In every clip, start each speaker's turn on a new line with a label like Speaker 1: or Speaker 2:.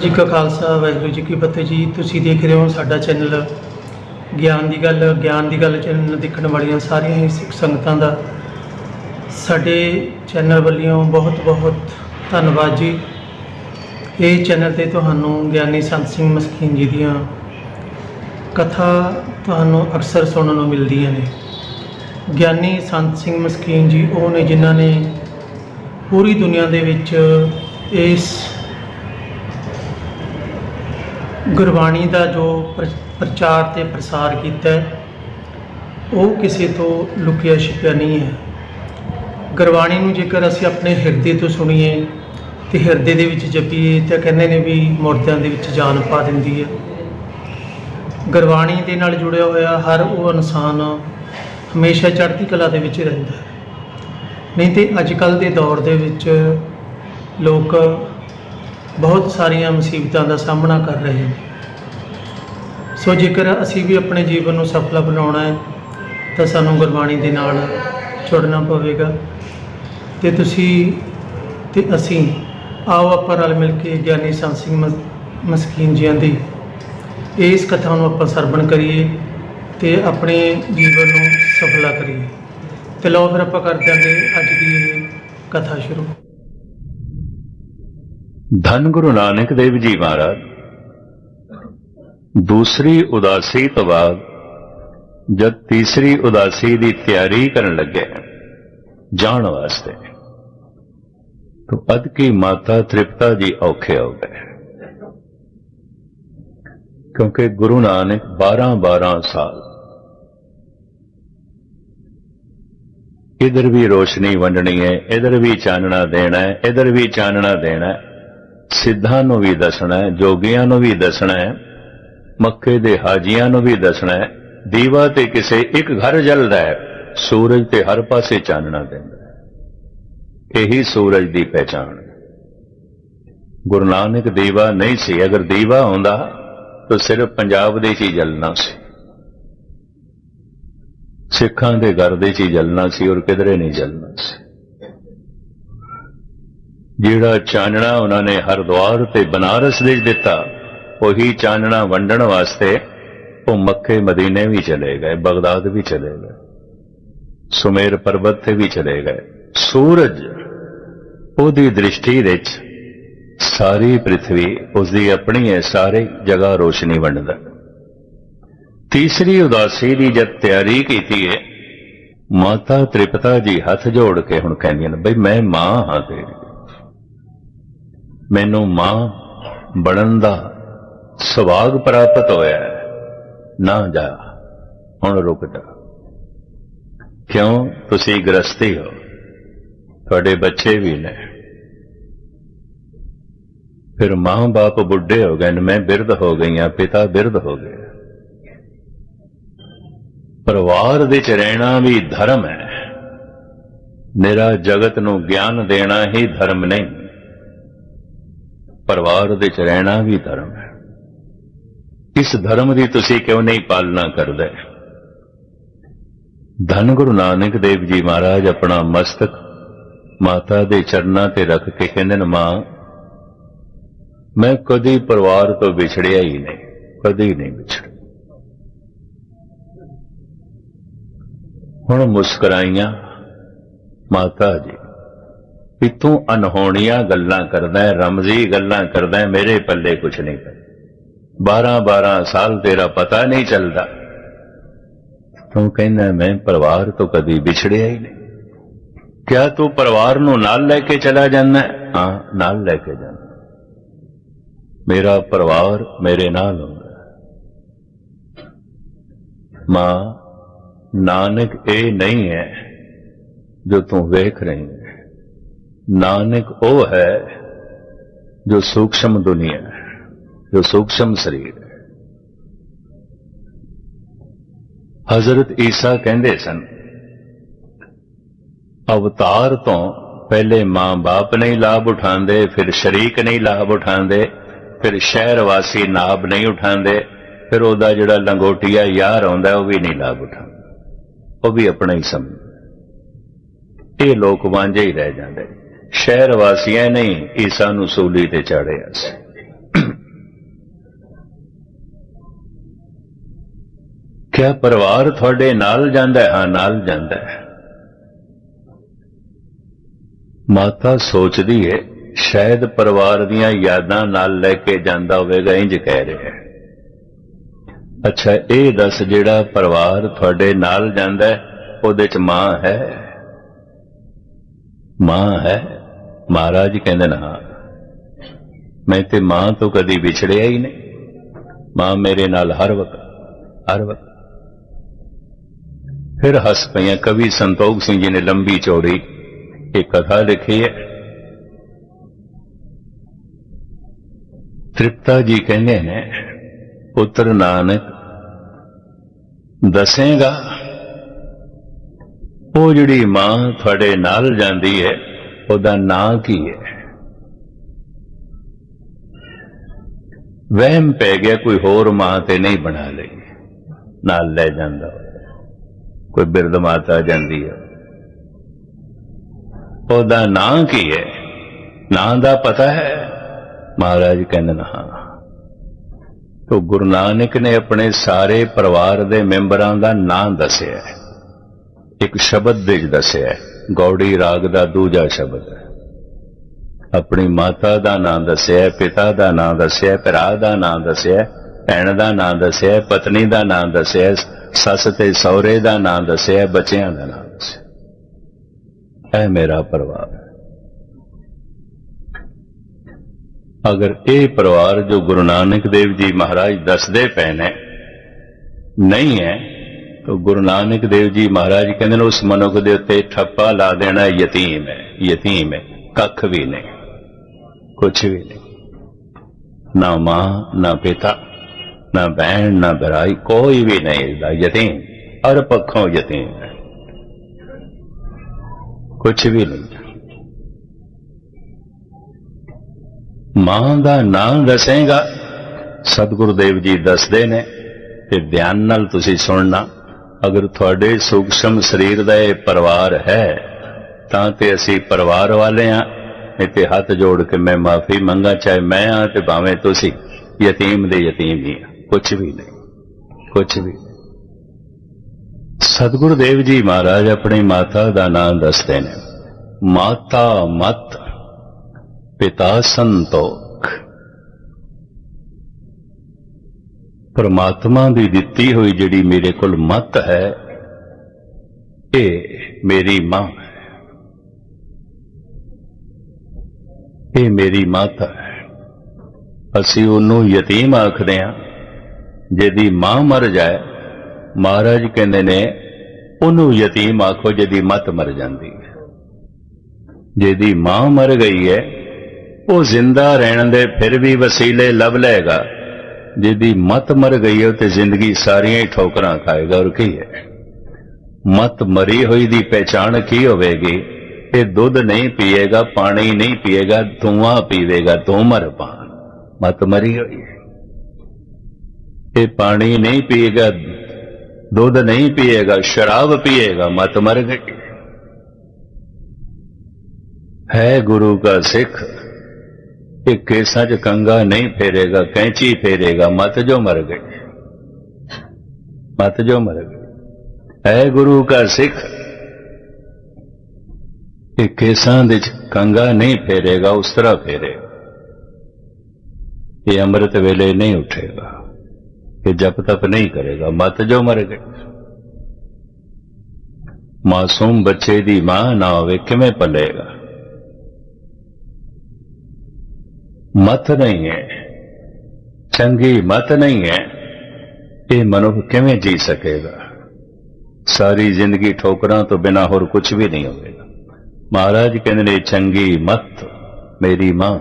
Speaker 1: ਜੀ ਕਾ ਖਾਲਸਾ, ਵਾਹਿਗੁਰੂ ਜੀ ਕੀ ਫਤਿਹ ਜੀ। ਤੁਸੀਂ ਦੇਖ ਰਹੇ ਹੋ ਸਾਡਾ ਚੈਨਲ ਗਿਆਨ ਦੀ ਗੱਲ। ਗਿਆਨ ਦੀ ਗੱਲ ਚੈਨਲ ਦੇਖਣ ਵਾਲੀਆਂ ਸਾਰੀਆਂ ਹੀ ਸਿੱਖ ਸੰਗਤਾਂ ਦਾ। ਸਾਡੇ ਚੈਨਲ ਵੱਲੋਂ ਬਹੁਤ ਬਹੁਤ ਧੰਨਵਾਦ ਜੀ। ਇਹ ਚੈਨਲ ਤੇ ਤੁਹਾਨੂੰ ਗਿਆਨੀ ਸੰਤ ਸਿੰਘ ਮਸਕੀਨ ਜੀ ਦੀਆਂ ਕਥਾ ਤੁਹਾਨੂੰ ਅਕਸਰ ਸੁਣਨ ਨੂੰ ਮਿਲਦੀਆਂ ਨੇ। ਗਿਆਨੀ ਸੰਤ ਸਿੰਘ ਮਸਕੀਨ ਜੀ, ਉਹ ਨੇ ਜਿਨ੍ਹਾਂ ਨੇ ਪੂਰੀ ਦੁਨੀਆ ਦੇ ਵਿੱਚ ਇਸ ਗੁਰਬਾਣੀ ਦਾ ਜੋ ਪ੍ਰ- ਪ੍ਰਚਾਰ ਤੇ ਪ੍ਰਸਾਰ ਕੀਤਾ ਹੈ, ਉਹ ਕਿਸੇ ਤੋਂ ਲੁਕਿਆ ਛਿਪਿਆ ਨਹੀਂ ਹੈ। ਗੁਰਬਾਣੀ ਨੂੰ ਜੇਕਰ ਅਸੀਂ ਆਪਣੇ ਹਿਰਦੇ ਤੋਂ ਸੁਣੀਏ ਤੇ ਹਿਰਦੇ ਦੇ ਵਿੱਚ ਜਪੀਏ ਤਾਂ ਕਹਿੰਦੇ ਨੇ ਵੀ ਮੁਰਦਿਆਂ ਦੇ ਵਿੱਚ ਜਾਨ ਪਾ ਦਿੰਦੀ ਹੈ। ਗੁਰਬਾਣੀ ਦੇ ਨਾਲ ਜੁੜਿਆ ਹੋਇਆ ਹਰ ਉਹ ਇਨਸਾਨ ਹਮੇਸ਼ਾ ਚੜ੍ਹਦੀ ਕਲਾ ਦੇ ਵਿੱਚ ਰਹਿੰਦਾ ਹੈ। ਨਹੀਂ ਤੇ ਅੱਜ ਕੱਲ ਦੇ ਦੌਰ ਦੇ ਵਿੱਚ ਲੋਕ ਬਹੁਤ ਸਾਰੀਆਂ ਮੁਸੀਬਤਾਂ ਦਾ ਸਾਹਮਣਾ ਕਰ ਰਹੇ ਨੇ। ਸੋ ਜੇਕਰ ਅਸੀਂ ਵੀ ਆਪਣੇ ਜੀਵਨ ਨੂੰ ਸਫਲ ਬਣਾਉਣਾ ਹੈ, ਤਾਂ ਸਾਨੂੰ ਗੁਰਬਾਣੀ ਦੇ ਨਾਲ ਜੁੜਨਾ ਪਵੇਗਾ। ਤੇ ਤੁਸੀਂ ਤੇ ਅਸੀਂ ਆਓ ਆਪਾਂ ਰਲ ਮਿਲ ਕੇ ਗਿਆਨੀ ਸੰਤ ਸਿੰਘ ਮਸ- ਮਸਕੀਨ ਜੀਆਂ ਦੀ ਇਸ ਕਥਾ ਨੂੰ ਆਪਾਂ ਸਰਵਣ ਕਰੀਏ ਤੇ ਆਪਣੇ ਜੀਵਨ ਨੂੰ ਸਫਲਾ ਕਰੀਏ। ਤੇ ਲਓ ਫਿਰ ਆਪਾਂ ਕਰ ਦਿਆਂਗੇ ਅੱਜ ਦੀ ਇਹ ਕਥਾ ਸ਼ੁਰੂ।
Speaker 2: ਧੰਨ ਗੁਰੂ ਨਾਨਕ ਦੇਵ ਜੀ ਮਹਾਰਾਜ। ਦੂਸਰੀ ਉਦਾਸੀ ਤੋਂ ਬਾਅਦ ਜਦ ਤੀਸਰੀ ਉਦਾਸੀ ਦੀ ਤਿਆਰੀ ਕਰਨ ਲੱਗੇ ਜਾਣ ਵਾਸਤੇ, ਤਾਂ ਅਦ ਕੀ ਮਾਤਾ ਤ੍ਰਿਪਤਾ ਜੀ ਔਖੇ ਹੋ ਗਏ। ਕਿਉਂਕਿ ਗੁਰੂ ਨਾਨਕ 12 12 ਸਾਲ ਇਧਰ ਵੀ ਰੋਸ਼ਨੀ ਵੰਡਣੀ ਹੈ, ਇਧਰ ਵੀ ਚਾਨਣਾ ਦੇਣਾ ਹੈ, ਇਧਰ ਵੀ ਚਾਨਣਾ ਦੇਣਾ ਹੈ। ਸਿੱਧਾਂ ਨੂੰ ਵੀ ਦੱਸਣਾ ਹੈ, ਜੋਗੀਆਂ ਨੂੰ ਵੀ ਦੱਸਣਾ ਹੈ, ਮੱਕੇ ਦੇ ਹਾਜੀਆਂ ਨੂੰ ਵੀ ਦੱਸਣਾ ਹੈ, ਦੀਵਾ ਤੇ ਕਿਸੇ ਇੱਕ ਘਰ ਜਲਦਾ ਹੈ, ਸੂਰਜ ਤੇ ਹਰ ਪਾਸੇ ਚਾਨਣਾ ਦਿੰਦਾ ਹੈ। ਇਹੀ ਸੂਰਜ ਦੀ ਪਹਿਚਾਣ ਗੁਰੂ ਨਾਨਕ ਦੀਵਾ ਨਹੀਂ ਸੀ, ਅਗਰ ਦੀਵਾ ਹੁੰਦਾ ਤਾਂ ਸਿਰਫ ਪੰਜਾਬ ਦੇ 'ਚ ਹੀ ਜਲਣਾ ਸੀ। ਸਿੱਖਾਂ ਦੇ ਘਰ ਦੇ 'ਚ ਹੀ ਜਲਣਾ ਸੀ ਔਰ ਕਿਧਰੇ ਨਹੀਂ ਜਲਣਾ ਸੀ। ਜਿਹੜਾ ਚਾਨਣਾ ਉਹਨਾਂ ਨੇ ਹਰਦੁਆਰ ਤੇ ਬਨਾਰਸ ਦੇ ਦਿੱਤਾ, ਉਹੀ ਚਾਨਣਾ ਵੰਡਣ ਵਾਸਤੇ ਉਹ ਮੱਕੇ ਮਦੀਨੇ ਵੀ ਚਲੇ ਗਏ, ਬਗਦਾਦ ਵੀ ਚਲੇ ਗਏ, ਸੁਮੇਰ ਪਰਬਤ ਤੇ ਵੀ ਚਲੇ ਗਏ। ਸੂਰਜ ਉਹਦੀ ਦ੍ਰਿਸ਼ਟੀ ਵਿੱਚ ਸਾਰੀ ਪ੍ਰithvi ਉਸਦੀ ਆਪਣੀ ਹੈ, ਸਾਰੀ ਜਗ੍ਹਾ ਰੋਸ਼ਨੀ ਵੰਡਦਾ। ਤੀਸਰੀ ਉਦਾਸੀ ਦੀ ਜਦ ਤਿਆਰੀ ਕੀਤੀ ਹੈ, ਮਾਤਾ ਤ੍ਰਿਪਤਾ ਜੀ ਹੱਥ ਜੋੜ ਕੇ ਹੁਣ ਕਹਿੰਦੀਆਂ ਨੇ, ਬਈ ਮੈਂ ਮਾਂ ਹਾਂ ਤੇਰੀ। ਮੈਨੂੰ ਮਾਂ ਬਣਨ ਦਾ ਸੁਭਾਗ ਪ੍ਰਾਪਤ ਹੋਇਆ ਨਾ ਜਾ, ਹੁਣ ਰੁਕ ਜਾ। ਕਿਉਂ ਤੁਸੀਂ ਗ੍ਰਸਤੀ ਹੋ? ਤੁਹਾਡੇ ਬੱਚੇ ਵੀ ਨੇ। ਫਿਰ ਮਾਂ-ਬਾਪ ਬੁੱਢੇ ਹੋ ਗਏ ਨੇ, ਮੈਂ ਬਿਰਧ ਹੋ ਗਈਆਂ ਪਿਤਾ ਬਿਰਧ ਹੋ ਗਏ। ਪਰਿਵਾਰ ਵਿੱਚ ਰਹਿਣਾ ਵੀ ਧਰਮ ਹੈ। ਮੇਰਾ ਜਗਤ ਨੂੰ ਗਿਆਨ ਦੇਣਾ ਹੀ ਧਰਮ ਨਹੀਂ। ਪਰਿਵਾਰ ਵਿੱਚ ਰਹਿਣਾ ਵੀ ਧਰਮ ਹੈ। ਇਸ ਧਰਮ ਦੀ ਤੁਸੀਂ ਕਿਉਂ ਨਹੀਂ ਪਾਲਣਾ ਕਰਦੇ? ਧੰਨ ਗੁਰੂ ਨਾਨਕ ਦੇਵ ਜੀ ਮਹਾਰਾਜ ਆਪਣਾ ਮਸਤਕ ਮਾਤਾ ਦੇ ਚਰਨਾਂ ਤੇ ਰੱਖ ਕੇ ਕਹਿੰਦੇ ਨੇ, ਮਾਂ, ਮੈਂ ਕਦੀ ਪਰਿਵਾਰ ਤੋਂ ਵਿਛੜਿਆ ਹੀ ਨਹੀਂ, ਕਦੀ ਨਹੀਂ ਵਿਛੜਿਆ। ਹੁਣ ਮੁਸਕਰਾਈਆਂ ਮਾਤਾ ਜੀ। ਵੀ ਤੂੰ ਅਨਹੋਣੀਆਂ ਗੱਲਾਂ ਕਰਦਾ ਹੈ, ਰਮਜ਼ੀ ਗੱਲਾਂ ਕਰਦਾ ਹੈ, ਮੇਰੇ ਪੱਲੇ ਕੁਛ ਨਹੀਂ ਕਰਦਾ 12 12 ਸਾਲ ਤੇਰਾ ਪਤਾ ਨਹੀਂ ਚੱਲਦਾ। ਤੂੰ ਕਹਿੰਦਾ ਮੈਂ ਪਰਿਵਾਰ ਤੋਂ ਕਦੀ ਵਿਛੜਿਆ ਹੀ ਨਹੀਂ। ਕਿਆ ਤੂੰ ਪਰਿਵਾਰ ਨੂੰ ਨਾਲ ਲੈ ਕੇ ਚਲਾ ਜਾਂਦਾ ਹਾਂ? ਨਾਲ ਲੈ ਕੇ ਜਾਂਦਾ। ਮੇਰਾ ਪਰਿਵਾਰ ਮੇਰੇ ਨਾਲ ਹੁੰਦਾ ਮਾਂ, ਨਾਨਕ ਇਹ ਨਹੀਂ ਹੈ ਜੋ ਤੂੰ ਵੇਖ ਰਹੀ ਹੈ। ਨਾਨਕ ਉਹ ਹੈ ਜੋ ਸੂਖਸ਼ਮ ਦੁਨੀਆ ਜੋ ਸੂਖਸ਼ਮ ਸਰੀਰ ਹੈ। ਹਜ਼ਰਤ ਈਸਾ ਕਹਿੰਦੇ ਸਨ, ਅਵਤਾਰ ਤੋਂ ਪਹਿਲੇ ਮਾਂ-ਬਾਪ ਨਹੀਂ ਲਾਭ ਉਠਾਉਂਦੇ, ਫਿਰ ਸ਼ਰੀਕ ਨਹੀਂ ਲਾਭ ਉਠਾਉਂਦੇ, ਫਿਰ ਸ਼ਹਿਰ ਵਾਸੀ ਨਾਭ ਨਹੀਂ ਉਠਾਉਂਦੇ, ਫਿਰ ਉਹਦਾ ਜਿਹੜਾ ਲੰਗੋਟੀਆ ਯਾਰ ਆਉਂਦਾ, ਉਹ ਵੀ ਨਹੀਂ ਲਾਭ ਉਠਾਉਂਦਾ। ਉਹ ਵੀ ਆਪਣਾ ਹੀ ਸਮਝ ਇਹ ਲੋਕ ਵਾਂਝੇ ਹੀ ਰਹਿ ਜਾਂਦੇ। ਸ਼ਹਿਰ ਵਾਸੀਆਂ ਨੇ ਈਸਾ ਸਾਨੂੰ ਸੂਲੀ ਤੇ ਚਾੜਿਆ ਸੀ। ਕਿਆ ਪਰਿਵਾਰ ਤੁਹਾਡੇ ਨਾਲ ਜਾਂਦਾ ਹੈ? ਹਾਂ, ਨਾਲ ਜਾਂਦਾ ਹੈ। ਮਾਤਾ ਸੋਚਦੀ ਹੈ, ਸ਼ਾਇਦ ਪਰਿਵਾਰ ਦੀਆਂ ਯਾਦਾਂ ਨਾਲ ਲੈ ਕੇ ਜਾਂਦਾ ਹੋਵੇਗਾ ਇੰਜ ਕਹਿ ਰਿਹਾ ਹੈ। ਅੱਛਾ, ਇਹ ਦੱਸ ਜਿਹੜਾ ਪਰਿਵਾਰ ਤੁਹਾਡੇ ਨਾਲ ਜਾਂਦਾ ਉਹਦੇ ਚ ਮਾਂ ਹੈ? ਮਾਂ ਹੈ? ਮਹਾਰਾਜ ਕਹਿੰਦੇ ਨਾ, ਹਾਂ। ਮੈਂ ਤੇ ਮਾਂ ਤੋਂ ਕਦੀ ਵਿਛੜਿਆ ਹੀ ਨਹੀਂ। ਮਾਂ ਮੇਰੇ ਨਾਲ ਹਰ ਵਕਤ ਹਰ ਵਕਤ। ਫਿਰ ਹੱਸ ਪਈਆਂ ਕਵੀ ਸੰਤੋਖ ਸਿੰਘ ਜੀ ਨੇ ਲੰਬੀ ਚੌੜੀ ਇੱਕ ਕਥਾ ਲਿਖੀ ਹੈ। ਤ੍ਰਿਪਤਾ ਜੀ ਕਹਿੰਦੇ ਨੇ, ਪੁੱਤਰ ਨਾਨਕ, ਦੱਸੇਗਾ, ਉਹ ਜਿਹੜੀ ਮਾਂ ਤੁਹਾਡੇ ਨਾਲ ਜਾਂਦੀ ਹੈ ਉਹਦਾ ਨਾਂ ਕੀ ਹੈ? ਵਹਿਮ ਪੈ ਗਿਆ, ਕੋਈ ਹੋਰ ਮਾਂ ਤੇ ਨਹੀਂ ਬਣਾ ਲਈ। ਨਾਲ ਲੈ ਜਾਂਦਾ। ਕੋਈ ਬਿਰਧ ਮਾਤਾ ਜਾਂਦੀ ਹੈ। ਉਹਦਾ ਨਾਂ ਕੀ ਹੈ? ਨਾਂ ਦਾ ਪਤਾ ਹੈ? ਮਹਾਰਾਜ ਕਹਿੰਦੇ ਨਾ, ਹਾਂ। ਤੋ ਗੁਰੂ ਨਾਨਕ ਨੇ ਆਪਣੇ ਸਾਰੇ ਪਰਿਵਾਰ ਦੇ ਮੈਂਬਰਾਂ ਦਾ ਨਾਂ ਦੱਸਿਆ ਇੱਕ ਸ਼ਬਦ ਵਿੱਚ ਦੱਸਿਆ ਗੌੜੀ ਰਾਗ ਦਾ ਦੂਜਾ ਸ਼ਬਦ ਹੈ। ਆਪਣੀ ਮਾਤਾ ਦਾ ਨਾਂ ਦੱਸਿਆ, ਪਿਤਾ ਦਾ ਨਾਂ ਦੱਸਿਆ, ਭਰਾ ਦਾ ਨਾਂ ਦੱਸਿਆ, ਭੈਣ ਦਾ ਨਾਂ ਦੱਸਿਆ, ਪਤਨੀ ਦਾ ਨਾਂ ਦੱਸਿਆ, ਸੱਸ ਤੇ ਸਹੁਰੇ ਦਾ ਨਾਂ ਦੱਸਿਆ, ਬੱਚਿਆਂ ਦਾ ਨਾਂ ਦੱਸਿਆ। ਇਹ ਮੇਰਾ ਪਰਿਵਾਰ ਅਗਰ ਇਹ ਪਰਿਵਾਰ ਜੋ ਗੁਰੂ ਨਾਨਕ ਦੇਵ ਜੀ ਮਹਾਰਾਜ ਦੱਸਦੇ ਪਏ ਨੇ, ਨਹੀਂ ਹੈ ਗੁਰੂ ਨਾਨਕ ਦੇਵ ਜੀ ਮਹਾਰਾਜ ਕਹਿੰਦੇ ਨੇ, ਉਸ ਮਨੁੱਖ ਦੇ ਉੱਤੇ ਠੱਪਾ ਲਾ ਦੇਣਾ ਯਤੀਮ ਹੈ ਯਤੀਮ ਹੈ, ਕੱਖ ਵੀ ਨਹੀਂ, ਕੁਛ ਵੀ ਨਹੀਂ। ਨਾ ਮਾਂ, ਨਾ ਪਿਤਾ, ਨਾ ਬਹਿਣ ਨਾ ਭਰਾਈ, ਕੋਈ ਵੀ ਨਹੀਂ ਇਸਦਾ ਯਤੀਮ, ਹਰ ਪੱਖੋਂ ਯਤੀਮ ਹੈ। ਕੁਛ ਵੀ ਨਹੀਂ। ਮਾਂ ਦਾ ਨਾਮ ਦੱਸੇਗਾ, ਸਤਿਗੁਰੂ ਦੇਵ ਜੀ ਦੱਸਦੇ ਨੇ, ਤੇ ਧਿਆਨ ਨਾਲ ਤੁਸੀਂ ਸੁਣਨਾ। ਅਗਰ ਤੁਹਾਡੇ ਸੂਖਸ਼ਮ ਸਰੀਰ ਦਾ ਇਹ ਪਰਿਵਾਰ ਹੈ, ਤਾਂ ਤੇ ਅਸੀਂ ਪਰਿਵਾਰ ਵਾਲੇ ਆ ਨਹੀਂ ਤੇ ਹੱਥ ਜੋੜ ਕੇ ਮੈਂ ਮਾਫੀ ਮੰਗਾ, ਚਾਹੇ ਮੈਂ ਆ ਤੇ ਭਾਵੇਂ ਤੁਸੀਂ। ਯਤੀਮ ਦੇ ਯਤੀਮ ਹੀ ਆ ਕੁਝ ਵੀ ਨਹੀਂ। ਕੁਝ ਵੀ ਨਹੀਂ। ਸਤਿਗੁਰੂ ਦੇਵ ਜੀ ਮਹਾਰਾਜ ਆਪਣੀ ਮਾਤਾ ਦਾ ਨਾਮ ਦੱਸਦੇ ਨੇ। ਮਾਤਾ ਮਤ, ਪਿਤਾ ਸੰਤੋ। ਪਰਮਾਤਮਾ ਦੀ ਦਿੱਤੀ ਹੋਈ ਜਿਹੜੀ ਮੇਰੇ ਕੋਲ ਮਤ ਹੈ, ਇਹ ਮੇਰੀ ਮਾਂ ਹੈ। ਇਹ ਮੇਰੀ ਮਾਤਾ ਹੈ। ਅਸੀਂ ਉਹਨੂੰ ਯਤੀਮ ਆਖਦੇ ਹਾਂ, ਜਿਹਦੀ ਮਾਂ ਮਰ ਜਾਏ, ਮਹਾਰਾਜ ਕਹਿੰਦੇ ਨੇ, ਉਹਨੂੰ ਯਤੀਮ ਆਖੋ ਜਿਹਦੀ ਮਤ ਮਰ ਜਾਂਦੀ ਹੈ। ਜਿਹਦੀ ਮਾਂ ਮਰ ਗਈ ਹੈ, ਉਹ ਜ਼ਿੰਦਾ ਰਹਿਣ ਦੇ ਫਿਰ ਵੀ ਵਸੀਲੇ ਲੱਭ ਲਏਗਾ। ਜਿਹਦੀ ਮਤ ਮਰ ਗਈ ਹੈ ਤੇ ਜ਼ਿੰਦਗੀ ਸਾਰੀਆਂ ਹੀ ਠੋਕਰਾਂ ਖਾਏਗਾ, ਔਰ ਕੀ ਹੈ? ਮਤ ਮਰੀ ਹੋਈ ਦੀ ਪਹਿਚਾਣ ਕੀ ਹੋਵੇਗੀ? ਇਹ ਦੁੱਧ ਨਹੀਂ ਪੀਏਗਾ, ਪਾਣੀ ਨਹੀਂ ਪੀਏਗਾ, ਧੂਆਂ ਪੀਵੇਗਾ ਧੂਮਰ ਪਾਨ ਮਤ ਮਰੀ ਹੋਈ ਹੈ। ਇਹ ਪਾਣੀ ਨਹੀਂ ਪੀਏਗਾ, ਦੁੱਧ ਨਹੀਂ ਪੀਏਗਾ, ਸ਼ਰਾਬ ਪੀਏਗਾ, ਮਤ ਮਰ ਗਈ ਹੈ। ਗੁਰੂ का ਸਿੱਖ ਇਹ ਕੇਸਾਂ 'ਚ ਕੰਗਾ ਨਹੀਂ ਫੇਰੇਗਾ, ਕੈਂਚੀ ਫੇਰੇਗਾ, ਮਤ ਜੋ ਮਰ ਗਏ ਮਤ ਜੋ ਮਰ ਗਏ ਹੈ ਗੁਰੂ का ਸਿੱਖ ਇਹ ਕੇਸਾਂ ਦੇ 'ਚ ਕੰਗਾ ਨਹੀਂ ਫੇਰੇਗਾ, ਉਸ ਤਰ੍ਹਾਂ ਫੇਰੇਗਾ ਇਹ ਅੰਮ੍ਰਿਤ ਵੇਲੇ ਨਹੀਂ ਉੱਠੇਗਾ, ਇਹ ਜਪ ਤਪ ਨਹੀਂ ਕਰੇਗਾ, ਮਤ ਜੋ ਮਰ ਗਏ ਮਾਸੂਮ ਬੱਚੇ ਦੀ ਮਾਂ ਨਾ ਹੋਵੇ, ਕਿਵੇਂ ਪਲੇਗਾ ਮਤ ਨਹੀਂ ਹੈ। ਚੰਗੀ ਮਤ ਨਹੀਂ ਹੈ। ਇਹ ਮਨੁੱਖ ਕਿਵੇਂ ਜੀ ਸਕੇਗਾ? ਸਾਰੀ ਜ਼ਿੰਦਗੀ ਠੋਕਰਾਂ ਤੋਂ ਬਿਨਾ ਹੋਰ ਕੁਝ ਵੀ ਨਹੀਂ ਹੋਵੇਗਾ। ਮਹਾਰਾਜ ਕਹਿੰਦੇ ਨੇ, ਚੰਗੀ ਮਤ ਮੇਰੀ ਮਾਂ।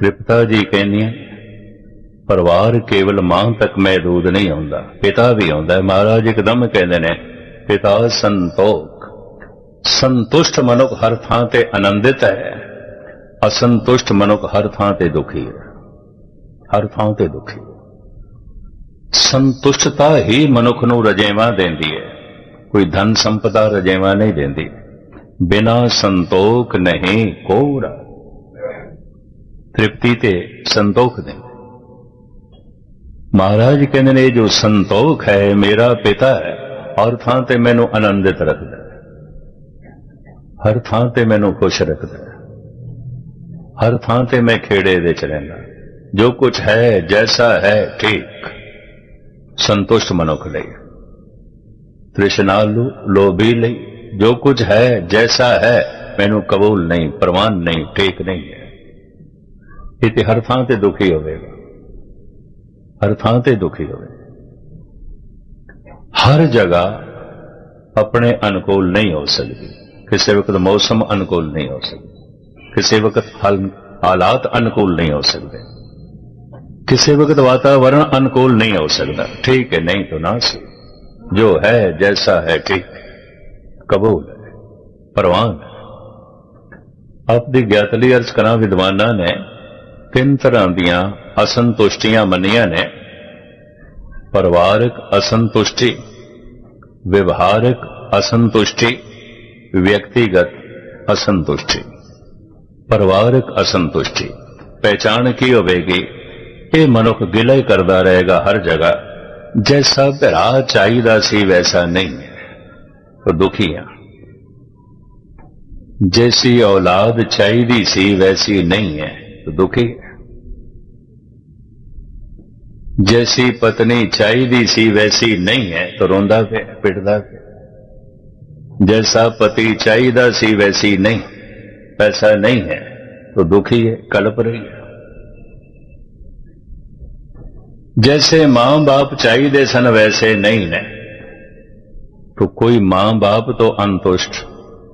Speaker 2: ਤ੍ਰਿਪਤਾ ਜੀ ਕਹਿੰਦੀਆਂ ਪਰਿਵਾਰ ਕੇਵਲ ਮਾਂ ਤੱਕ ਮਹਿਦੂਦ ਨਹੀਂ ਹੁੰਦਾ ਪਿਤਾ ਵੀ ਆਉਂਦਾ ਮਹਾਰਾਜ ਇੱਕਦਮ ਕਹਿੰਦੇ ਨੇ, ਪਿਤਾ ਸੰਤੋਖ। ਸੰਤੁਸ਼ਟ ਮਨੁੱਖ ਹਰ ਥਾਂ ਤੇ ਆਨੰਦਿਤ ਹੈ। ਅਸੰਤੁਸ਼ਟ ਮਨੁੱਖ ਹਰ ਥਾਂ ਤੇ ਦੁਖੀ ਹੈ। ਹਰ ਥਾਂ ਤੇ ਦੁਖੀ। ਹੈ ਸੰਤੁਸ਼ਟਤਾ ਹੀ ਮਨੁੱਖ ਨੂੰ ਰਜੇਵਾ ਦਿੰਦੀ ਹੈ। ਕੋਈ ਧਨ ਸੰਪਦਾ ਰਜੇਵਾ ਨਹੀਂ ਦਿੰਦੀ। ਬਿਨਾ ਸੰਤੋਖ ਨਹੀਂ ਕੋਰਾ। ਤ੍ਰਿਪਤੀ ਤੇ ਸੰਤੋਖ ਦੇ ਮਹਾਰਾਜ ਕਹਿੰਦੇ ਨੇ ਇਹ ਜੋ ਸੰਤੋਖ ਹੈ, ਮੇਰਾ ਪਿਤਾ ਹੈ, ਹਰ ਥਾਂ ਤੇ ਮੈਨੂੰ ਆਨੰਦਿਤ ਰੱਖਦਾ ਹੈ। ਹਰ ਥਾਂ ਤੇ ਮੈਨੂੰ ਖੁਸ਼ ਰੱਖਦਾ ਹੈ। ਹਰ ਥਾਂ ਤੇ ਮੈਂ ਖੇੜੇ ਦੇ ਚ ਰਹਿੰਦਾ। ਜੋ ਕੁਝ ਹੈ, ਜੈਸਾ ਹੈ, ਠੀਕ। ਸੰਤੁਸ਼ਟ ਮਨੁੱਖ ਲਈ। ਤ੍ਰਿਸ਼ਨਾਲੂ ਲੋਭੀ ਲਈ। ਜੋ ਕੁਝ ਹੈ, ਜੈਸਾ ਹੈ, ਮੈਨੂੰ ਕਬੂਲ ਨਹੀਂ, ਪ੍ਰਵਾਨ ਨਹੀਂ, ਠੀਕ ਨਹੀਂ ਹੈ। ਇਹ ਤੇ ਹਰ ਥਾਂ ਤੇ ਦੁਖੀ ਹੋਵੇਗਾ। ਹਰ ਥਾਂ ਤੇ ਦੁਖੀ ਹੋਵੇ। ਹਰ ਜਗ੍ਹਾ ਆਪਣੇ ਅਨੁਕੂਲ ਨਹੀਂ ਹੋ ਸਕਦੀ। ਕਿਸੇ ਵਕਤ ਮੌਸਮ ਅਨੁਕੂਲ ਨਹੀਂ ਹੋ ਸਕਦਾ। ਕਿਸੇ ਵਕਤ ਹਾਲ- ਹਾਲਾਤ ਅਨੁਕੂਲ ਨਹੀਂ ਹੋ ਸਕਦੇ। ਕਿਸੇ ਵਕਤ ਵਾਤਾਵਰਣ ਅਨੁਕੂਲ ਨਹੀਂ ਹੋ ਸਕਦਾ। ਠੀਕ ਹੈ, ਨਹੀਂ तो ना ਸੀ। ਜੋ ਹੈ, ਜੈਸਾ ਹੈ ਠੀਕ ਕਬੂਲ ਹੈ ਪ੍ਰਵਾਨ ਆਪਦੀ ਆਪ ਗਿਆਤ ਲਈ ਅਰਜ਼ ਕਰਾਂ, ਵਿਦਵਾਨਾਂ ਨੇ ਤਿੰਨ ਤਰ੍ਹਾਂ ਦੀਆਂ ਅਸੰਤੁਸ਼ਟੀਆਂ ਮੰਨੀਆਂ ਨੇ। ਪਰਿਵਾਰਕ ਅਸੰਤੁਸ਼ਟੀ, ਵਿਵਹਾਰਕ ਅਸੰਤੁਸ਼ਟੀ, ਵਿਅਕਤੀਗਤ ਅਸੰਤੁਸ਼ਟੀ। ਪਰਿਵਾਰਕ ਅਸੰਤੁਸ਼ਟੀ। ਪਹਿਚਾਨ ਕੀ ਹੋਵੇਗੀ? ਇਹ ਮਨੁੱਖ ਗਿਲਾ ਕਰਦਾ ਰਹੇਗਾ ਹਰ ਜਗ੍ਹਾ। ਜੈਸਾ ਭਰਾ ਚਾਹੀਦਾ ਸੀ, ਵੈਸਾ ਨਹੀਂ। ਤੋ ਦੁਖੀ ਆ। ਜੈਸੀ ਔਲਾਦ ਚਾਹੀਦੀ ਸੀ, ਵੈਸੀ ਨਹੀਂ ਹੈ। ਤੋ ਦੁਖੀ ਜੈਸੀ ਪਤਨੀ ਚਾਹੀਦੀ ਸੀ, ਵੈਸੀ ਨਹੀਂ ਹੈ। ਤੋ ਰੋਂਦਾ ਪਿਆ ਪਿੜਦਾ ਪਿਆ। ਜੈਸਾ ਪਤੀ ਚਾਹੀਦਾ ਸੀ, ਵੈਸੀ ਨਹੀਂ। पैसा नहीं है तो दुखी है कल्प रही है जैसे मां बाप चाहिए सन वैसे नहीं ने तो कोई मां बाप तो अंतुष्ट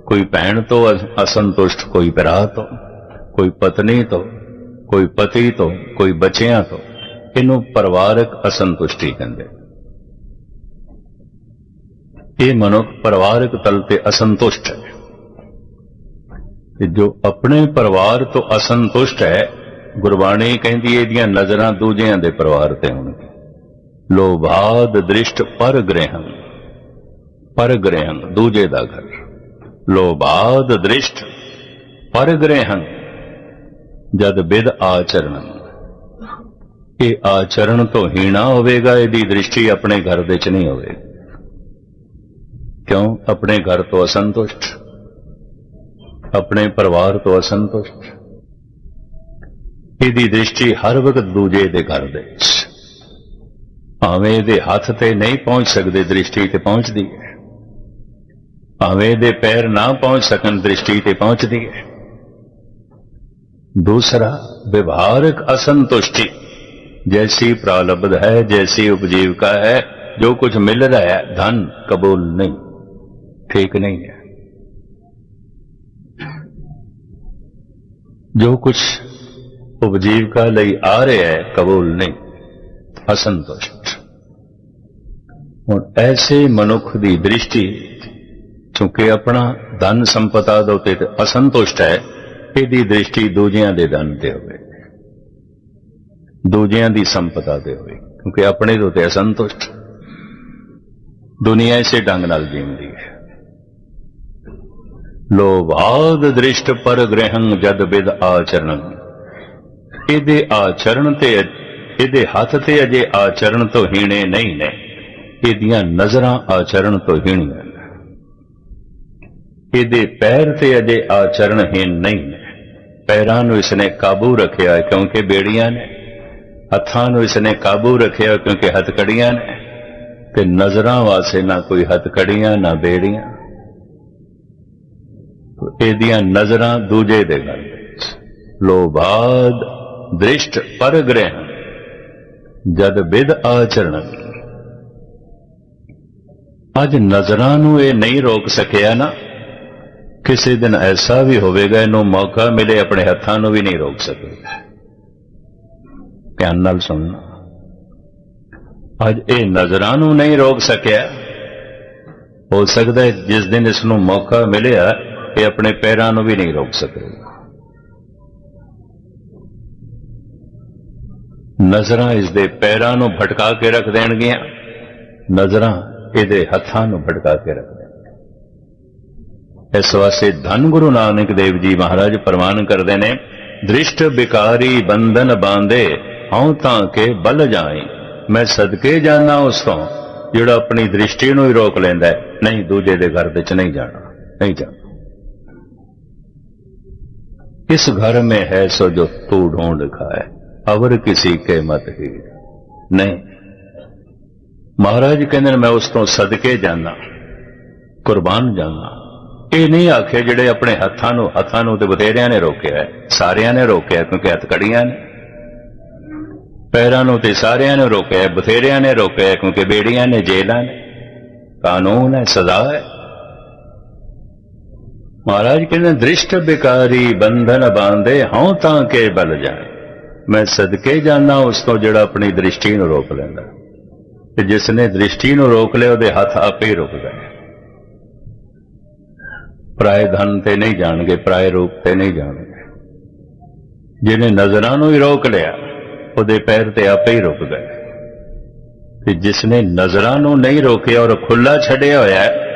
Speaker 2: कोई भैन तो असंतुष्ट कोई भरा तो ਕੋਈ ਪਤਨੀ ਤੋਂ ਕੋਈ ਪਤੀ ਤੋਂ ਕੋਈ ਬੱਚਿਆਂ ਤੋਂ ਇਹਨੂੰ ਪਰਿਵਾਰਕ ਅਸੰਤੁਸ਼ਟੀ ਕਹਿੰਦੇ ਇਹ ਮਨੁੱਖ ਪਰਿਵਾਰਕ ਤਲ ਤੇ ਅਸੰਤੁਸ਼ਟ ਹੈ ਤੇ ਜੋ ਆਪਣੇ ਪਰਿਵਾਰ ਤੋਂ ਅਸੰਤੁਸ਼ਟ ਹੈ, ਗੁਰਬਾਣੀ ਕਹਿੰਦੀ ਇਹਦੀਆਂ ਨਜ਼ਰਾਂ ਦੂਜਿਆਂ ਦੇ ਪਰਿਵਾਰ ਤੇ ਹੋਣਗੀਆਂ। ਲੋਭਾਦ ਦ੍ਰਿਸ਼ਟ ਪਰ ਗ੍ਰਹਿਣ ਪਰ ਗ੍ਰਹਿਣ, ਦੂਜੇ ਦਾ ਘਰ। ਲੋਭਾਦ ਦ੍ਰਿਸ਼ਟ ਪਰ ਗ੍ਰਹਿਣ, ਜਦ ਵਿਦ ਆਚਰਣ। ਇਹ ਆਚਰਣ ਤੋਂ ਹੀਣਾ ਹੋਵੇਗਾ, ਇਹਦੀ ਦ੍ਰਿਸ਼ਟੀ ਆਪਣੇ ਘਰ ਦੇ ਚ ਨਹੀਂ ਹੋਵੇਗੀ। ਕਿਉਂ? ਆਪਣੇ ਘਰ ਤੋਂ ਅਸੰਤੁਸ਼ਟ। ਆਪਣੇ ਪਰਿਵਾਰ ਤੋਂ ਅਸੰਤੁਸ਼ਟ ਇਹਦੀ ਦ੍ਰਿਸ਼ਟੀ ਹਰ ਵਕਤ ਦੂਜੇ ਦੇ ਘਰ ਦੇ ਵਿੱਚ ਭਾਵੇਂ ਇਹਦੇ ਹੱਥ ਤੇ ਨਹੀਂ ਪਹੁੰਚ ਸਕਦੇ ਦ੍ਰਿਸ਼ਟੀ ਤੇ ਪਹੁੰਚਦੀ ਹੈ ਭਾਵੇਂ ਇਹਦੇ ਪੈਰ ਨਾ ਪਹੁੰਚ ਸਕਣ ਦ੍ਰਿਸ਼ਟੀ ਤੇ ਪਹੁੰਚਦੀ ਹੈ दूसरा व्यवहारिक असंतुष्टि जैसी प्रारब्ध है जैसी उपजीविका है जो कुछ मिल रहा है धन कबूल नहीं ठीक नहीं है जो कुछ उपजीविका ਲਈ ਆ ਰਿਹਾ ਹੈ ਕਬੂਲ ਨਹੀਂ ਅਸੰਤੁਸ਼ਟ ਹੁਣ ਐਸੇ ਮਨੁੱਖ ਦੀ ਦ੍ਰਿਸ਼ਟੀ ਕਿਉਂਕਿ ਆਪਣਾ ਧਨ ਸੰਪਤਾ ਦੇ ਉੱਤੇ ਅਸੰਤੁਸ਼ਟ ਹੈ ਇਹਦੀ ਦ੍ਰਿਸ਼ਟੀ ਦੂਜਿਆਂ ਦੇ ਧਨ ਤੇ ਹੋਵੇ ਦੂਜਿਆਂ ਦੀ ਸੰਪਤਾ ਤੇ ਹੋਵੇ ਕਿਉਂਕਿ ਆਪਣੇ ਦੇ ਉੱਤੇ ਅਸੰਤੁਸ਼ਟ ਦੁਨੀਆ ਇਸੇ ਢੰਗ ਨਾਲ ਜੀਂਦੀ ਹੈ ਲੋਭਾਦ ਦ੍ਰਿਸ਼ਟ ਪਰ ਗ੍ਰਹਿੰ ਜਦ ਬਿਦ ਆਚਰਣ। ਇਹਦੇ ਆਚਰਣ ਤੇ ਇਹਦੇ ਹੱਥ ਤੇ ਅਜੇ ਆਚਰਣ ਤੋਂ ਹੀਣੇ ਨਹੀਂ ਨੇ। ਇਹਦੀਆਂ ਨਜ਼ਰਾਂ ਆਚਰਣ ਤੋਂ ਹੀਣੀਆਂ ਨੇ। ਇਹਦੇ ਪੈਰ ਤੇ ਅਜੇ ਆਚਰਣਹੀਨ ਨਹੀਂ ਨੇ। ਪੈਰਾਂ ਨੂੰ ਇਸਨੇ ਕਾਬੂ ਰੱਖਿਆ ਕਿਉਂਕਿ ਬੇੜੀਆਂ ਨੇ। ਹੱਥਾਂ ਨੂੰ ਇਸਨੇ ਕਾਬੂ ਰੱਖਿਆ ਕਿਉਂਕਿ ਹੱਥਕੜੀਆਂ ਨੇ। ਤੇ ਨਜ਼ਰਾਂ ਵਾਸਤੇ ਨਾ ਕੋਈ ਹੱਥਕੜੀਆਂ, ਨਾ ਬੇੜੀਆਂ। ਇਹਦੀਆਂ ਨਜ਼ਰਾਂ ਦੂਜੇ ਦੇ ਘਰ ਵਿੱਚ ਲੋਭਾਦ ਦ੍ਰਿਸ਼ਟ ਪਰ ਗ੍ਰਹਿ ਜਦ ਵਿਦ ਆਚਰਣ। ਅੱਜ ਨਜ਼ਰਾਂ ਨੂੰ ਇਹ ਨਹੀਂ ਰੋਕ ਸਕਿਆ ਨਾ, ਕਿਸੇ ਦਿਨ ਐਸਾ ਵੀ ਹੋਵੇਗਾ ਇਹਨੂੰ ਮੌਕਾ ਮਿਲੇ ਆਪਣੇ ਹੱਥਾਂ ਨੂੰ ਵੀ ਨਹੀਂ ਰੋਕ ਸਕੇਗਾ ਧਿਆਨ ਨਾਲ ਸੁਣਨਾ। ਅੱਜ ਇਹ ਨਜ਼ਰਾਂ ਨੂੰ ਨਹੀਂ ਰੋਕ ਸਕਿਆ। ਹੋ ਸਕਦਾ ਜਿਸ ਦਿਨ ਇਸ ਨੂੰ ਮੌਕਾ ਮਿਲਿਆ ਇਹ ਆਪਣੇ ਪੈਰਾਂ ਨੂੰ ਵੀ ਨਹੀਂ ਰੋਕ ਸਕੇਗਾ ਨਜ਼ਰਾਂ ਇਸ ਦੇ ਪੈਰਾਂ ਨੂੰ ਭਟਕਾ ਕੇ ਰੱਖ ਦੇਣਗੀਆਂ, ਨਜ਼ਰਾਂ ਇਹਦੇ ਹੱਥਾਂ ਨੂੰ ਭਟਕਾ ਕੇ ਰੱਖ ਦੇਣਗੀਆਂ। ਇਸ ਵਾਸਤੇ ਧੰਨ ਗੁਰੂ ਨਾਨਕ ਦੇਵ ਜੀ ਮਹਾਰਾਜ ਪ੍ਰਮਾਨ ਕਰਦੇ ਨੇ, ਦ੍ਰਿਸ਼ਟ ਬਿਕਾਰੀ ਬੰਧਨ ਬਾਂਦੇ, ਹਉ ਤਾਂ ਕੇ ਬਲ ਜਾਏ। ਮੈਂ ਸਦਕੇ ਜਾਣਾ ਉਸ ਤੋਂ, ਜਿਹੜਾ ਆਪਣੀ ਦ੍ਰਿਸ਼ਟੀ ਨੂੰ ਹੀ ਰੋਕ ਲੈਂਦਾ ਨਹੀਂ ਦੂਜੇ ਦੇ ਘਰ ਵਿੱਚ ਨਹੀਂ ਜਾਣਾ ਨਹੀਂ ਜਾਣਾ। इस घर में है सो जो तू ढूंढ खाए अवर किसी के मत ही नहीं ਮਹਾਰਾਜ ਕਹਿੰਦੇ ਨੇ ਮੈਂ ਉਸ ਤੋਂ ਸਦਕੇ ਜਾਣਾ ਕੁਰਬਾਨ ਜਾਣਾ ਇਹ ਨਹੀਂ ਆਖਿਆ ਜਿਹੜੇ ਆਪਣੇ ਹੱਥਾਂ ਨੂੰ ਹੱਥਾਂ ਨੂੰ ਤੇ ਬਥੇਰਿਆਂ ਨੇ ਰੋਕਿਆ ਹੈ, ਸਾਰਿਆਂ ਨੇ ਰੋਕਿਆ ਕਿਉਂਕਿ ਹੱਥ ਕੜੀਆਂ ਨੇ ਪੈਰਾਂ ਨੂੰ ਤੇ ਸਾਰਿਆਂ ਨੇ ਰੋਕਿਆ ਹੈ, ਬਥੇਰਿਆਂ ਨੇ ਰੋਕਿਆ ਹੈ, ਕਿਉਂਕਿ ਬੇੜੀਆਂ ਨੇ ਜੇਲਾਂ ਨੇ ਕਾਨੂੰਨ ਹੈ ਸਜ਼ਾ ਹੈ ਮਹਾਰਾਜ ਕਹਿੰਦੇ, ਦ੍ਰਿਸ਼ਟ ਬਿਕਾਰੀ ਬੰਧਨ ਬਾਂਦੇ ਹਉ ਤਾਂ ਕੇ ਬਲ ਜਾਏ। ਮੈਂ ਸਦਕੇ ਜਾਣਾ ਉਸ ਤੋਂ ਜਿਹੜਾ ਆਪਣੀ ਦ੍ਰਿਸ਼ਟੀ ਨੂੰ ਰੋਕ ਲੈਂਦਾ। ਤੇ ਜਿਸ ਨੇ ਦ੍ਰਿਸ਼ਟੀ ਨੂੰ ਰੋਕ ਲਿਆ, ਉਹਦੇ ਹੱਥ ਆਪੇ ਹੀ ਰੁਕ ਗਏ। ਪ੍ਰਾਏ ਧਨ ਤੇ ਨਹੀਂ ਜਾਣਗੇ ਪ੍ਰਾਏ ਰੂਪ ਤੇ ਨਹੀਂ ਜਾਣਗੇ। ਜਿਹਨੇ ਨਜ਼ਰਾਂ ਨੂੰ ਹੀ ਰੋਕ ਲਿਆ, ਉਹਦੇ ਪੈਰ ਤੇ ਆਪੇ ਹੀ ਰੁਕ ਗਏ। ਤੇ ਜਿਸ ਨੇ ਨਜ਼ਰਾਂ ਨੂੰ ਨਹੀਂ ਰੋਕਿਆ, ਔਰ ਖੁੱਲਾ ਛੱਡਿਆ ਹੋਇਆ ਹੈ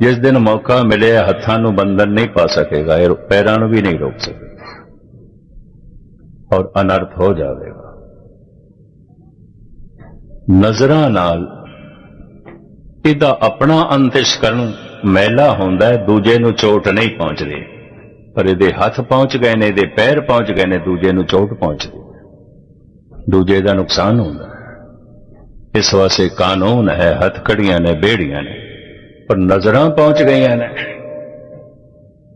Speaker 2: ਜਿਸ ਦਿਨ ਮੌਕਾ ਮਿਲਿਆ, ਹੱਥਾਂ ਨੂੰ ਬੰਧਨ ਨਹੀਂ ਪਾ ਸਕੇਗਾ, ਇਹ ਪੈਰਾਂ ਨੂੰ ਵੀ ਨਹੀਂ ਰੋਕ ਸਕੇਗਾ ਔਰ ਅਨਰਥ ਹੋ ਜਾਵੇਗਾ। ਨਜ਼ਰਾਂ ਨਾਲ ਇਹਦਾ ਆਪਣਾ ਅੰਤਿਸ਼ਕਰਨ ਮੈਲਾ ਹੁੰਦਾ ਹੈ, ਦੂਜੇ ਨੂੰ ਚੋਟ ਨਹੀਂ ਪਹੁੰਚਦੀ, ਪਰ ਇਹਦੇ ਹੱਥ ਪਹੁੰਚ ਗਏ ਨੇ, ਇਹਦੇ ਪੈਰ ਪਹੁੰਚ ਗਏ ਨੇ, ਦੂਜੇ ਨੂੰ ਚੋਟ ਪਹੁੰਚਦੀ ਦੂਜੇ ਦਾ ਨੁਕਸਾਨ ਹੁੰਦਾ ਇਸ ਵਾਸਤੇ ਕਾਨੂੰਨ ਹੈ, ਹੱਥਕੜੀਆਂ ਨੇ, ਬੇੜੀਆਂ ਨੇ। ਪਰ ਨਜ਼ਰਾਂ ਪਹੁੰਚ ਗਈਆਂ ਨੇ।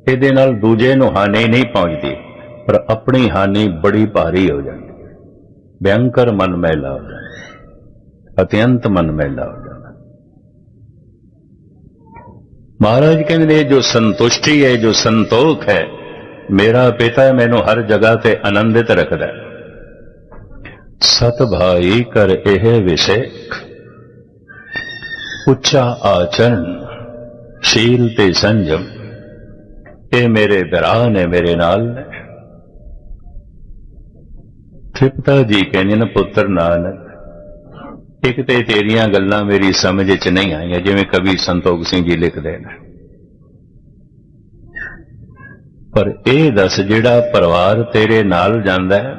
Speaker 2: ਇਹਦੇ ਨਾਲ ਦੂਜੇ ਨੂੰ ਹਾਨੀ ਨਹੀਂ ਪਹੁੰਚਦੀ, ਪਰ ਆਪਣੀ ਹਾਨੀ ਬੜੀ ਭਾਰੀ ਹੋ ਜਾਂਦੀ ਹੈ। ਮਨ ਮੈਲਾ ਹੋ ਜਾਂਦਾ ਅਤਿਅੰਤ ਮਨ ਮੈਲਾ ਹੋ ਜਾਂਦਾ ਮਹਾਰਾਜ ਕਹਿੰਦੇ ਨੇ ਜੋ ਸੰਤੁਸ਼ਟੀ ਹੈ, ਜੋ ਸੰਤੋਖ ਹੈ, ਮੇਰਾ ਪਿਤਾ ਮੈਨੂੰ ਹਰ ਜਗ੍ਹਾ ਤੇ ਆਨੰਦਿਤ ਰੱਖਦਾ ਹੈ। ਸਤ ਭਾਈ, ਕਰ ਇਹ ਵਿਸ਼ੇ ਉੱਚਾ ਆਚਰਨ ਸ਼ੀਲ ਤੇ ਸੰਜਮ, ਇਹ ਮੇਰੇ ਵਿਰਾਹ ਨੇ ਮੇਰੇ ਨਾਲ ਨੇ। ਤ੍ਰਿਪਤਾ ਜੀ ਕਹਿੰਦੇ ਨੇ, ਪੁੱਤਰ ਨਾਨਕ, ਇੱਕ ਤੇ ਤੇਰੀਆਂ ਗੱਲਾਂ ਮੇਰੀ ਸਮਝ 'ਚ ਨਹੀਂ ਆਈਆਂ, ਜਿਵੇਂ ਕਵੀ ਸੰਤੋਖ ਸਿੰਘ ਜੀ ਲਿਖਦੇ ਨੇ। ਪਰ ਇਹ ਦੱਸ ਜਿਹੜਾ ਪਰਿਵਾਰ ਤੇਰੇ ਨਾਲ ਜਾਂਦਾ ਹੈ,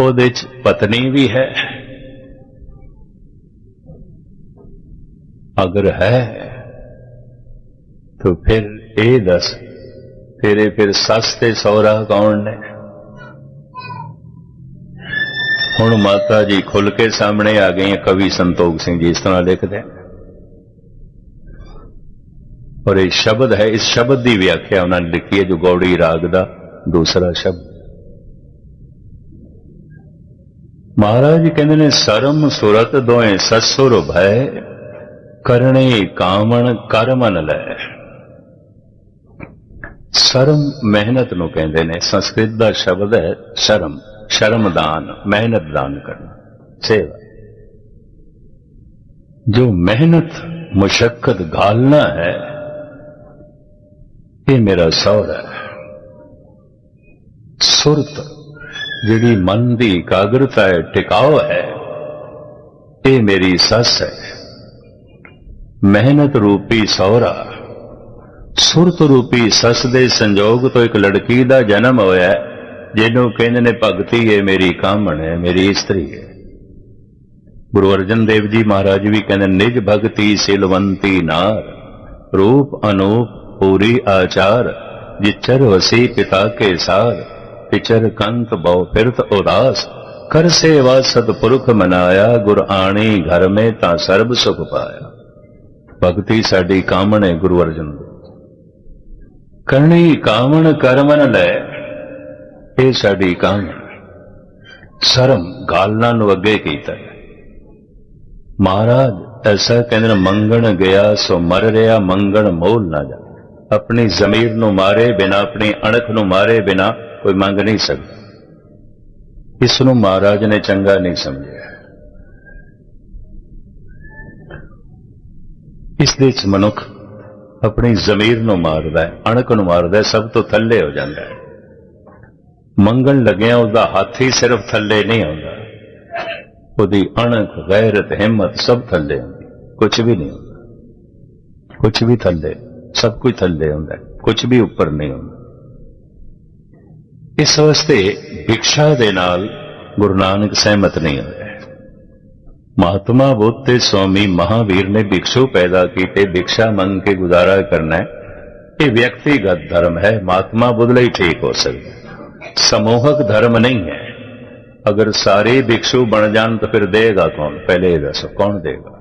Speaker 2: ਉਹਦੇ 'ਚ ਪਤਨੀ ਵੀ ਹੈ। ਅਗਰ ਹੈ, ਤਾਂ ਫਿਰ ਇਹ ਦੱਸ, ਤੇਰੇ ਫਿਰ ਸੱਸ ਤੇ ਸਹੁਰਾ ਕੌਣ ਨੇ? ਹੁਣ ਮਾਤਾ ਜੀ ਖੁੱਲ ਕੇ ਸਾਹਮਣੇ ਆ ਗਏ ਕਵੀ ਸੰਤੋਖ ਸਿੰਘ ਜੀ, ਇਸ ਤਰ੍ਹਾਂ ਲਿਖਦੇ ਔਰ ਇਹ ਸ਼ਬਦ ਹੈ, ਇਸ ਸ਼ਬਦ ਦੀ ਵਿਆਖਿਆ ਉਹਨਾਂ ਨੇ ਲਿਖੀ ਹੈ, ਜੋ ਗੌੜੀ ਰਾਗ ਦਾ ਦੂਸਰਾ ਸ਼ਬਦ। ਮਹਾਰਾਜ ਕਹਿੰਦੇ ਨੇ, ਸਰਮ ਸੁਰਤ ਦੋਏ ਸਸੁਰ ਭੈ ਕਰਨੇ ਕਾਮਣ ਕਰਮਨ ਲੈ। ਸ਼ਰਮ ਮਿਹਨਤ ਨੂੰ ਕਹਿੰਦੇ ਨੇ, ਸੰਸਕ੍ਰਿਤ ਦਾ ਸ਼ਬਦ ਹੈ ਸ਼ਰਮ ਸ਼ਰਮਦਾਨ ਮਿਹਨਤ ਦਾਨ ਕਰਨਾ। ਸੇਵਾ। ਜੋ ਮਿਹਨਤ ਮੁਸ਼ਕਲ ਘਾਲਣਾ ਹੈ, ਇਹ ਮੇਰਾ ਸਹੁਰਾ ਹੈ। ਸੁਰਤ, ਜਿਹੜੀ ਮਨ ਦੀ ਇਕਾਗਰਤਾ ਹੈ, ਟਿਕਾਓ ਹੈ, ਇਹ ਮੇਰੀ ਸੱਸ ਹੈ। ਮਿਹਨਤ ਰੂਪੀ ਸਹੁਰਾ। ਸੁਰਤ ਰੂਪੀ ਸੱਸ ਦੇ ਸੰਜੋਗ ਤੋਂ ਇੱਕ ਲੜਕੀ ਦਾ ਜਨਮ ਹੋਇਆ ਜਿਹਨੂੰ ਕਹਿੰਦੇ ਨੇ, ਭਗਤੀ ਹੈ ਮੇਰੀ ਕਾਮਣ ਹੈ ਮੇਰੀ ਇਸਤਰੀ ਹੈ ਗੁਰੂ ਅਰਜਨ ਦੇਵ ਜੀ ਮਹਾਰਾਜ ਵੀ ਕਹਿੰਦੇ ਨਿਜ ਭਗਤੀ ਸਿਲਵੰਤੀ ਨਾਰ, ਰੂਪ ਅਨੂਪ ਪੂਰੀ ਆਚਾਰ, ਜਿਚਰ ਵਸੀ ਪਿਤਾ ਕੇ ਸਾਰ, ਪਿਚਰ ਕੰਤ ਬਹੁ ਫਿਰਤ ਉਦਾਸ, ਕਰ ਸੇਵਾ ਸਤਪੁਰਖ ਮਨਾਇਆ, ਗੁਰ ਆਣੀ ਘਰ ਮੇ ਤਾਂ ਸਰਬ ਸੁਖ ਪਾਇਆ। ਭਗਤੀ ਸਾਡੀ ਕਾਮਣ ਹੈ ਗੁਰੂ ਅਰਜਨ ਕਰਨੀ ਕਾਮਣ ਕਰਮਨ ਲੈ, ਇਹ ਸਾਡੀ ਕਾਮਣ ਸ਼ਰਮ ਗਾਲਣਾ ਨੂੰ ਅੱਗੇ ਕੀਤਾ ਮਹਾਰਾਜ, ਐਸਾ ਕਹਿੰਦੇ ਨੇ, ਮੰਗਣ ਗਿਆ ਸੋ ਮਰ ਰਿਹਾ, ਮੰਗਣ ਮੋਲ ਨਾ ਜਾ। ਆਪਣੀ ਜ਼ਮੀਰ ਨੂੰ ਮਾਰੇ ਬਿਨਾ, ਆਪਣੀ ਅਣਖ ਨੂੰ ਮਾਰੇ ਬਿਨਾ ਕੋਈ ਮੰਗ ਨਹੀਂ ਸਕਦਾ। ਇਸ ਨੂੰ ਮਹਾਰਾਜ ਨੇ ਚੰਗਾ ਨਹੀਂ ਸਮਝਿਆ। ਇਸ ਦੇ ਵਿੱਚ ਮਨੁੱਖ ਆਪਣੀ ਜ਼ਮੀਰ ਨੂੰ ਮਾਰਦਾ ਹੈ, ਅਣਖ ਨੂੰ ਮਾਰਦਾ ਹੈ, ਸਭ ਤੋਂ ਥੱਲੇ ਹੋ ਜਾਂਦਾ ਹੈ। ਮੰਗਣ ਲੱਗਿਆ ਉਹਦਾ ਹੱਥ ਹੀ ਸਿਰਫ ਥੱਲੇ ਨਹੀਂ ਆਉਂਦਾ। ਉਹਦੀ ਅਣਖ, ਗੈਰਤ, ਹਿੰਮਤ ਸਭ ਥੱਲੇ ਹੁੰਦੀ ਕੁਝ ਵੀ ਨਹੀਂ ਹੁੰਦਾ। ਕੁਝ ਵੀ ਥੱਲੇ, ਸਭ ਕੁਝ ਥੱਲੇ ਹੁੰਦਾ ਕੁਝ ਵੀ ਉੱਪਰ ਨਹੀਂ ਹੁੰਦਾ। ਇਸ ਵਾਸਤੇ ਭਿਕਸ਼ਾ ਦੇ ਨਾਲ ਗੁਰੂ ਨਾਨਕ ਸਹਿਮਤ ਨਹੀਂ ਹੋਇਆ। ਮਹਾਤਮਾ ਬੁੱਧ ਤੇ ਸਵਾਮੀ ਮਹਾਵੀਰ ਨੇ ਭਿਕਸ਼ੂ ਪੈਦਾ ਕੀਤੇ, ਭਿਕਸ਼ਾ ਮੰਗ ਕੇ ਗੁਜ਼ਾਰਾ ਕਰਨਾ ਇਹ ਵਿਅਕਤੀਗਤ ਧਰਮ ਹੈ, ਮਹਾਤਮਾ ਬੁੱਧ ਲਈ ਠੀਕ ਹੋ ਸਕਦਾ ਹੈ। ਸਮੂਹਕ ਧਰਮ ਨਹੀਂ ਹੈ। ਅਗਰ ਸਾਰੇ ਭਿਕਸ਼ੂ ਬਣ ਜਾਣ ਤਾਂ ਫਿਰ ਦੇਗਾ ਕੌਣ? ਪਹਿਲੇ ਇਹ ਦੱਸੋ, ਕੌਣ ਦੇਗਾ?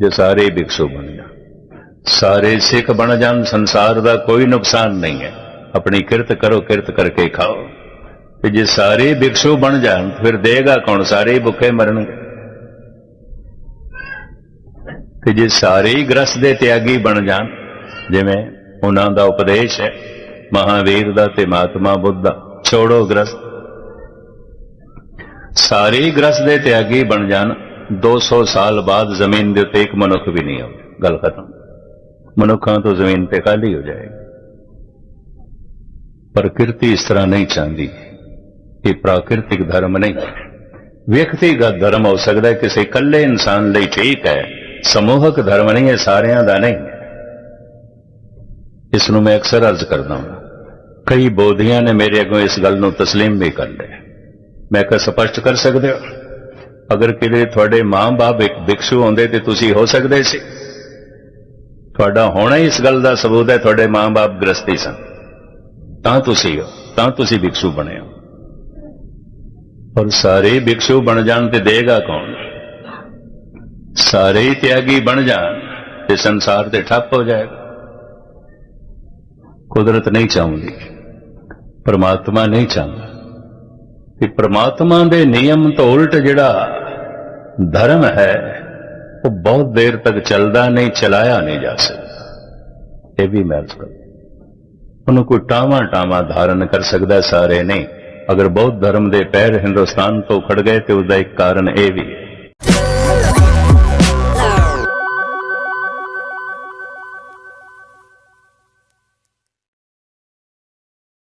Speaker 2: ਜੇ ਸਾਰੇ ਭਿਕਸ਼ੂ ਬਣ ਜਾਣ। ਸਾਰੇ ਸਿੱਖ ਬਣ ਜਾਣ, ਸੰਸਾਰ ਦਾ ਕੋਈ ਨੁਕਸਾਨ ਨਹੀਂ ਹੈ। ਆਪਣੀ ਕਿਰਤ ਕਰੋ, ਕਿਰਤ ਕਰਕੇ ਖਾਓ। ਤੇ ਜੇ ਸਾਰੇ ਭਿਕਸ਼ੂ ਬਣ ਜਾਣ, ਫਿਰ ਦੇਗਾ ਕੌਣ? ਸਾਰੇ ਹੀ ਭੁੱਖੇ ਮਰਨਗੇ। ਤੇ ਜੇ ਸਾਰੇ ਹੀ ਗ੍ਰਸਤ ਦੇ ਤਿਆਗੀ ਬਣ ਜਾਣ, ਜਿਵੇਂ ਉਹਨਾਂ ਦਾ ਉਪਦੇਸ਼ ਹੈ ਮਹਾਵੀਰ ਦਾ ਤੇ ਮਹਾਤਮਾ ਬੁੱਧ ਦਾ, ਛੋੜੋ ਗ੍ਰਸਤ ਸਾਰੇ ਹੀ ਗ੍ਰਸਤ ਦੇ ਤਿਆਗੀ ਬਣ ਜਾਣ 200 ਸਾਲ ਬਾਅਦ ਜ਼ਮੀਨ ਦੇ ਉੱਤੇ ਇੱਕ ਮਨੁੱਖ ਵੀ ਨਹੀਂ ਹੋਵੇ ਗੱਲ ਖਤਮ। ਮਨੁੱਖਾਂ ਤੋਂ ਜ਼ਮੀਨ ਤੇ ਖਾਲੀ ਹੋ ਜਾਏਗੀ। ਪ੍ਰਕਿਰਤੀ ਇਸ ਤਰ੍ਹਾਂ ਨਹੀਂ ਚਾਹੁੰਦੀ। ਇਹ ਪ੍ਰਾਕਿਰਤਿਕ ਧਰਮ ਨਹੀਂ। ਵਿਅਕਤੀਗਤ ਧਰਮ ਹੋ ਸਕਦਾ ਹੈ, ਕਿਸੇ ਇਕੱਲੇ ਇਨਸਾਨ ਲਈ ਠੀਕ ਹੈ। ਸਮੂਹਕ ਧਰਮ ਨਹੀਂ ਹੈ ਸਾਰਿਆਂ ਦਾ ਨਹੀਂ ਹੈ ਇਸ ਨੂੰ ਮੈਂ ਅਕਸਰ ਅਰਜ਼ ਕਰਦਾ ਹਾਂ ਕਈ ਬੋਧੀਆਂ ਨੇ ਮੇਰੇ ਅੱਗੋਂ ਇਸ ਗੱਲ ਨੂੰ تسلیم ਵੀ ਕਰ ਲਿਆ ਮੈਂ ਕਿਹਾ ਸਪਸ਼ਟ ਕਰ ਸਕਦੇ ਹੋ ਅਗਰ ਕਿਤੇ ਤੁਹਾਡੇ ਮਾਂ-ਬਾਪ ਇੱਕ ਭਿਕਸ਼ੂ ਹੁੰਦੇ ਤੇ ਤੁਸੀਂ ਹੋ ਸਕਦੇ ਸੀ ਤੁਹਾਡਾ ਹੋਣਾ ਹੀ ਇਸ ਗੱਲ ਦਾ ਸਬੂਤ ਹੈ ਤੁਹਾਡੇ ਮਾਂ-ਬਾਪ ਗ੍ਰਸਤੀ ਸਨ ਤਾਂ ਤੁਸੀਂ ਹੋ ਤਾਂ ਤੁਸੀਂ ਭਿਕਸ਼ੂ ਬਣੇ ਹੋ ਔਰ ਸਾਰੇ ਭਿਕਸ਼ੂ ਬਣ ਜਾਣ ਤੇ ਦੇਗਾ ਕੌਣ ਸਾਰੇ ਹੀ ਤਿਆਗੀ ਬਣ ਜਾਣ ਤੇ ਸੰਸਾਰ ਤੇ ਠੱਪ ਹੋ ਜਾਏਗਾ। ਕੁਦਰਤ ਨਹੀਂ ਚਾਹੁੰਦੀ, ਪਰਮਾਤਮਾ ਨਹੀਂ ਚਾਹੁੰਦਾ। ਕਿ ਪ੍ਰਮਾਤਮਾ ਦੇ ਨਿਯਮ ਤੋਂ ਉਲਟ ਜਿਹੜਾ ਧਰਮ ਹੈ, ਉਹ ਬਹੁਤ ਦੇਰ ਤੱਕ ਚੱਲਦਾ ਨਹੀਂ, ਚਲਾਇਆ ਨਹੀਂ ਜਾ ਸਕਦਾ। ਇਹ ਵੀ ਮੈਂ ਕਰ ਉਹਨੂੰ ਕੋਈ ਟਾਵਾਂ ਟਾਵਾਂ ਧਾਰਨ ਕਰ ਸਕਦਾ ਸਾਰੇ ਨਹੀਂ ਅਗਰ ਬੌਧ ਧਰਮ ਦੇ ਪੈਰ ਹਿੰਦੁਸਤਾਨ ਤੋਂ ਖੜ ਗਏ ਤੇ ਉਸ ਦਾ ਇੱਕ ਕਾਰਨ ਇਹ ਵੀ ਹੈ।